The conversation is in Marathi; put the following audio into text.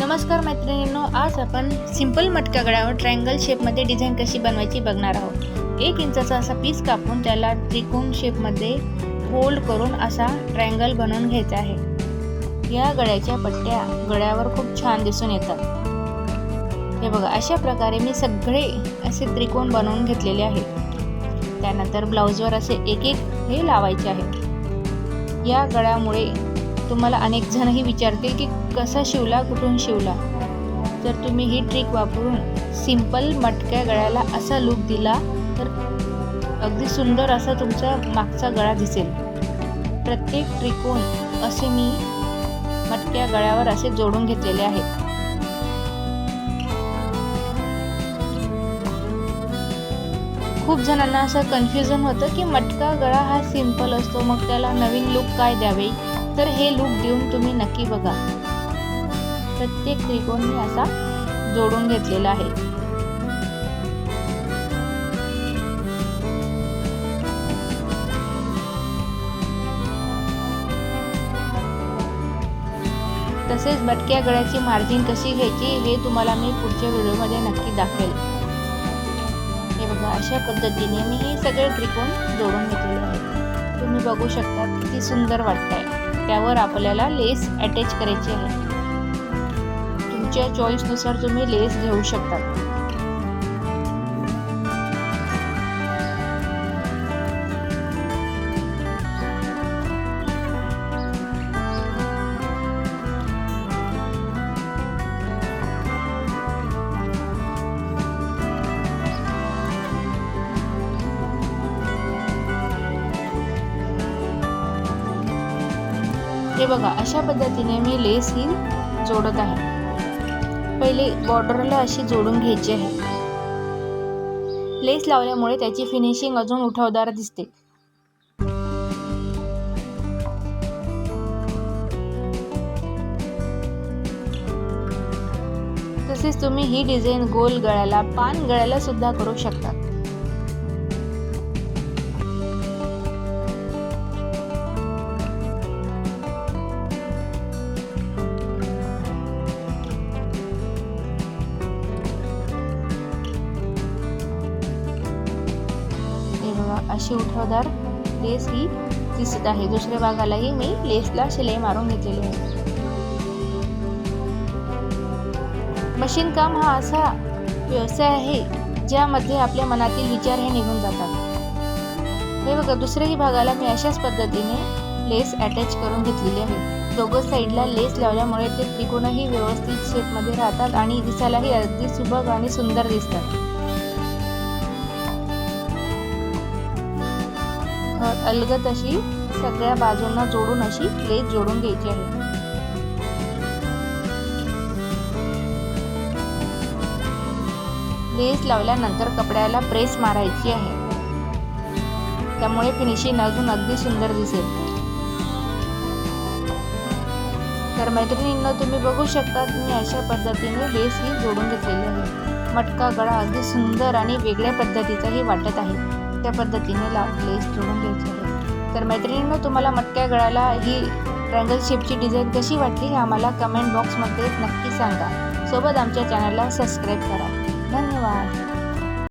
नमस्कार मैत्रिणींनो आज आपण सिंपल मटका गळ्यावर ट्रायंगल शेपमध्ये डिझाईन कशी बनवायची बघणार आहोत. एक इंचाचा असा पीस कापून त्याला त्रिकोण शेपमध्ये फोल्ड करून असा ट्रायंगल बनवून घ्यायचा आहे. या गळ्याच्या पट्ट्या गळ्यावर खूप छान दिसून येतात. हे बघा अशा प्रकारे मी सगळे असे त्रिकोण बनवून घेतलेले आहेत. त्यानंतर ब्लाऊजवर असे एक एक हे लावायचे आहेत. या गळ्यामुळे तुम्हाला अनेक जणही विचारतील की कसा शिवला कुठून शिवला? जर तुम्ही ही ट्रिक वापरून सिंपल मटक्या गळ्याला असा लूक दिला तर अगदी सुंदर असा तुमचा मागचा गळा दिसेल. प्रत्येक त्रिकोण असे मी मटक्या गळ्यावर असे जोडून घेतलेले आहेत. खूप जणांना असं कन्फ्युजन होतं की मटका गळा हा सिंपल असतो मग त्याला नवीन लुक काय द्यावे? तर हे लुक देऊन तुम्ही नक्की बघा. प्रत्येक त्रिकोण मी असा जोडून घेतलेला आहे. तसेच बटक्या गळ्याची मार्जिन कशी घ्यायची हे तुम्हाला मी पुढच्या व्हिडिओमध्ये नक्की दाखवेल. हे बघा अशा पद्धतीने मी हे सगळे त्रिकोण जोडून घेतलेले आहेत. तुम्ही बघू शकता किती सुंदर वाटत आहे त्यावर आपल्याला लेस अटॅच करायची आहे. तुमच्या चॉईसनुसार तुम्ही लेस घेऊ शकता. हे बघा अशा पद्धतीने मी लेस ही जोडत आहे. पहिले बॉर्डरला अशी जोडून घ्यायची आहे. लेस लावल्यामुळे त्याची फिनिशिंग अजून उठावदार दिसते. तसेच तुम्ही ही डिझाईन गोल गळ्याला पान गळ्याला सुद्धा करू शकता. अशी उठावदार लेस ही दिसत आहे. दुसऱ्या भागालाही मी लेसला शिलाई मारून घेतलेली आहे. मशीन काम हा असा व्यवसाय आहे ज्यामध्ये आपल्या मनातील विचार हे निघून जातात. हे बघा दुसऱ्याही भागाला मी अशाच पद्धतीने लेस अटॅच करून घेतलेली आहे. दोघं साईडला लेस लावल्यामुळे ते त्रिकोणही व्यवस्थित शेपमध्ये राहतात आणि दिसायलाही अगदी सुबक आणि सुंदर दिसतात. अलगद अशी सगळ्या बाजूंना जोडून अशी लेस जोडून घ्यायची आहे. लेस लावल्यानंतर कपड्याला प्रेस मारायची आहे. त्यामुळे फिनिशिंग अजून अगदी सुंदर दिसेल. तर मैत्रिणींना तुम्ही बघू शकता मी अशा पद्धतीने लेस ही जोडून घेतलेली आहे. मटका गळा अगदी सुंदर आणि वेगळ्या पद्धतीचाही वाटत आहे. त्या पद्धतीने ला लेस जोडून घ्यायचे आहे तर मैत्रिणींनो तुम्हाला मटक्या गळाला ही ट्रँगल शेपची डिझाईन कशी वाटली हे आम्हाला कमेंट बॉक्समध्ये नक्की सांगा. सोबत आमच्या चॅनलला सबस्क्राईब करा. धन्यवाद.